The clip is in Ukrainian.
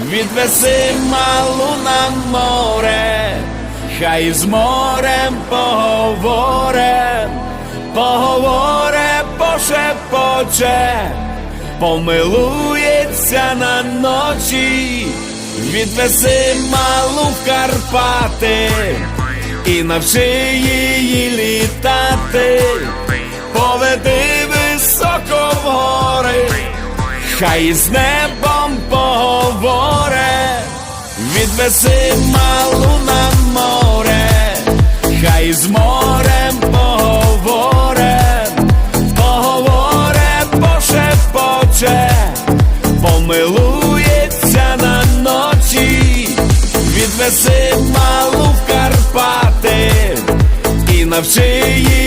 відвеси малу на море, хай з морем поговоре, поговоре, пошепоче, помилується на ночі, відвеси малу в Карпати і навчи її літати, поведи високо в гори, хай з небом відвеси малу на море, хай з морем поговоре, поговоре, пошепоче, помилується на ночі, відвеси малу в Карпати і навчи її